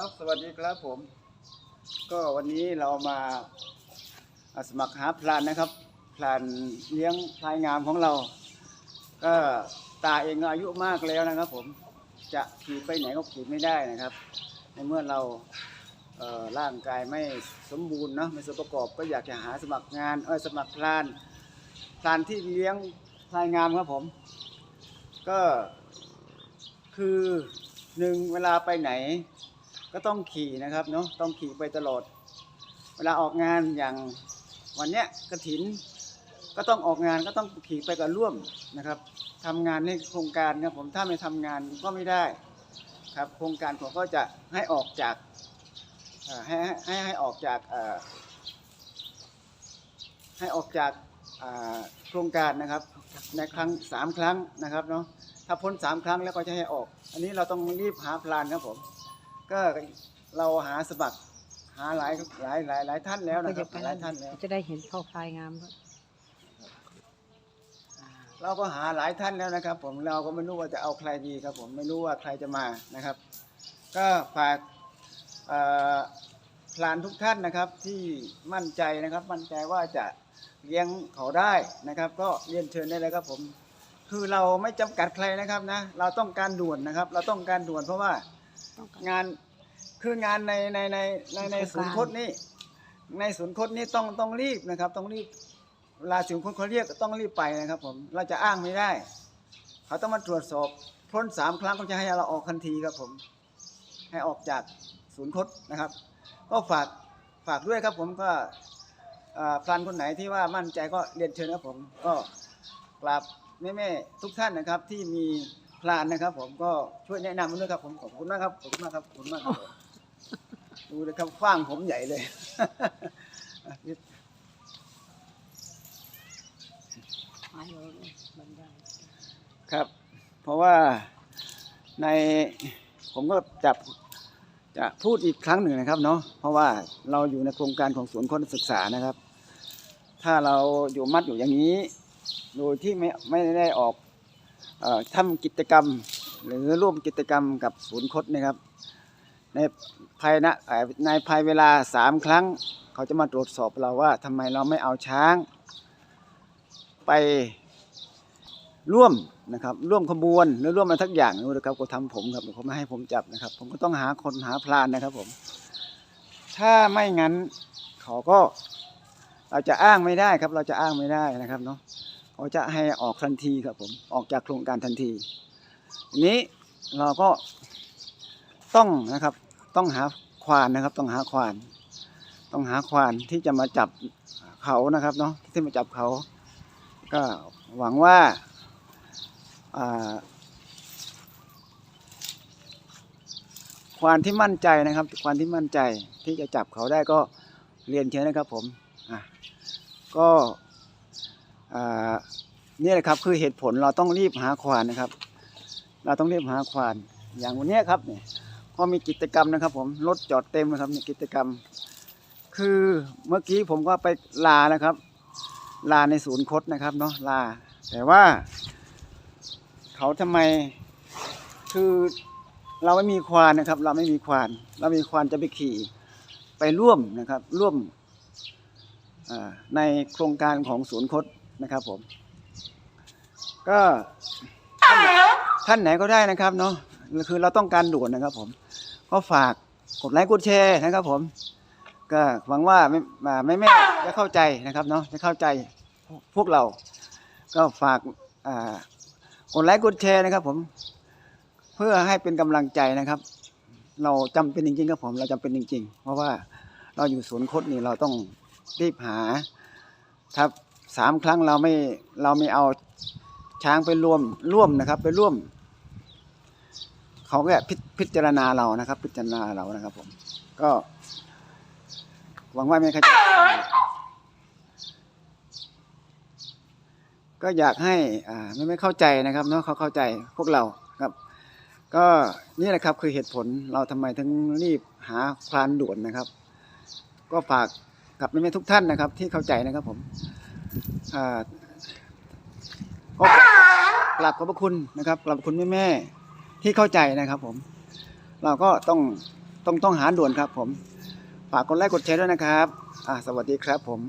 ครับสวัสดีครับผม ก็วันนี้เรามาสมัครหาพลานนะครับพลานเลี้ยงพลายงามของเรา ก็ตาเองก็อายุมากแล้วนะครับ ผมจะขี่ไปไหนก็ขี่ไม่ได้นะครับ ในเมื่อเราเร่างกายไม่สมบูรณ์เนาะไม่สมประกอบก็อยากจะหาสมัครงานเออสมัครพลานพลานที่เลี้ยงพลายงามครับผม ก็คือหนึ่งเวลาไปไหน ก็ต้องขี่นะครับเนาะต้องขี่ไปตลอด เวลาออกงานอย่างวันเนี้ยกระถิน ก็ต้องออกงานก็ต้องขี่ไปกับร่วมนะครับทำงานในโครงการครับผมถ้าไม่ทำงานก็ไม่ได้ครับโครงการผมก็จะให้ออกจากให้ให้ให้ออกจากให้ออกจากโครงการนะครับในครั้งสามครั้งนะครับเนาะถ้าพ้นสามครั้งแล้วก็จะให้ออก อันนี้เราต้องรีบหาพลานครับผม ก็เราหาสมัครหาหลายหลายหลายหลายท่านแล้วก็นะครัจะบไปหลายท่านแล้ว จะได้เห็นเข้าพลายงามด้วยเราก็หาหลายท่านแล้วนะครับ ผมเราก็ไม่รู้ว่าจะเอาใครดีครับ ผมไม่รู้ว่าใครจะมานะครับ ก็ฝากเอ่อพลานทุกท่านนะครับที่มั่นใจนะครับ มั่นใจว่าจะเลี้ยงเขาได้นะครับ ก็เรียนเชิญได้เลยครับผม คือเราไม่จำกัดใครนะครับนะ เราต้องการด่วนนะครับ เราต้องการด่วนเพราะว่า ต้องการ งานคืองานในในในในในศูนย์คดนี่ในศูนย์คดนี่ต้องต้องรีบนะครับ ต้องรีบเวลาศูนย์คดเขาเรียกก็ต้องรีบไปนะครับ ผมเราจะอ้างไม่ได้ เขาต้องมาตรวจสอบพ้นสามครั้งเขาจะให้เราออกทันทีครับผม ให้ออกจากศูนย์คดนะครับ ก็ฝากฝากด้วยครับผมก็เอ่อพลันคนไหนที่ว่ามั่นใจก็เรียนเชิญครับผม ก็กราบแม่ๆทุกท่านนะครับที่มี พลานนะครับ ผมก็ช่วยแนะนำด้วยครับ ผมขอบคุณมากครับขอบคุณมากครับขอบคุณมากครับผมดูเลยครับฟ้างผมใหญ่เลย หายเลยบันไดครับ เพราะว่าในผมก็จะจะพูดอีกครั้งหนึ่งนะครับเนาะเพราะว่าเราอยู่ในโครงการของศูนย์คนศึกษานะครับ ถ้าเราอยู่มัดอยู่อย่างนี้ โดยที่ไม่ไม่ได้ออก ทำกิจกรรม หรือร่วมกิจกรรมกับศูนย์คดนะครับ ในภายนเอ่อในภายเวลาสามครั้ง เขาจะมาตรวจสอบเราว่าทำไมเราไม่เอาช้าง ไปร่วมนะครับร่วมขบวนหรือร่วมอะไรทักอย่างนู้นนะครับก็ทำผมครับเขาไม่ให้ผมจับนะครับ ผมก็ต้องหาคนหาพลานนะครับผมถ้าไม่งั้นเขาก็เราจะอ้างไม่ได้ครับ เราจะอ้างไม่ได้นะครับเนาะ เขาจะให้ออกทันทีครับผมออกจากโครงการทันที นี้เราก็ต้องนะครับต้องหาควานนะครับ ต้องหาควาน ต้องหาควานที่จะมาจับเขานะครับเนาะที่มาจับเขา ก็หวังว่าควานที่มั่นใจนะครับควานที่มั่นใจที่จะจับเขาได้ก็เรียนเชิญนะครับผมอะก็ นี่แหละครับคือเหตุผลเราต้องรีบหาควานนะครับ เราต้องรีบหาควาน อย่างวันนี้ครับเนี่ยก็มีกิจกรรมนะครับ ผมรถจอดเต็มนะครับนี่กิจกรรม คือเมื่อกี้ผมก็ไปลานะครับ ลาในศูนย์คดนะครับเนาะลา แต่ว่า เขาทำไมคือเราไม่มีควานนะครับ เราไม่มีควาน เรามีควานจะไปขี่ไปร่วมนะครับ ร่วมในโครงการของศูนย์คด นะครับผม ก็ท่านท่านไหนก็ได้นะครับเนาะคือเราต้องการด่วนนะครับ ผม ก็ฝากกดไลค์กดแชร์นะครับ ผม ก็หวังว่าไม่อ่าไม่แม่จะเข้าใจนะครับเนาะจะเข้าใจพวกเรา ก็ฝากอ่ากดไลค์กดแชร์นะครับ ผม เพื่อให้เป็นกำลังใจนะครับ เราจำเป็นจริงๆครับผม เราจำเป็นจริง ๆ เพราะว่าเราอยู่ศูนย์คดนี่เราต้องรีบหาครับ สามครั้งเราไม่เราไม่เอาช้างไปร่วมร่วมนะครับ ไปร่วม เขาก็พิพิจารณาเรานะครับ พิจารณาเรานะครับ ผม ก็หวังว่าไม่ใครจะก็อยากให้อ่าไม่ไม่เข้าใจนะครับเนาะเขาเข้าใจพวกเราครับ ก็นี่แหละครับคือเหตุผลเราทำไมถึงรีบหาพลานด่วนนะครับ ก็ฝากกับแม่ๆทุกท่านนะครับ ที่เข้าใจนะครับผม อ่าก็กราบขอบพระคุณนะครับกราบคุณแม่ๆที่เข้าใจนะครับ ผม เราก็ต้องต้องต้องหาด่วนครับ ผม ฝากกดไลค์กดแชร์ด้วยนะครับ อ่า สวัสดีครับผม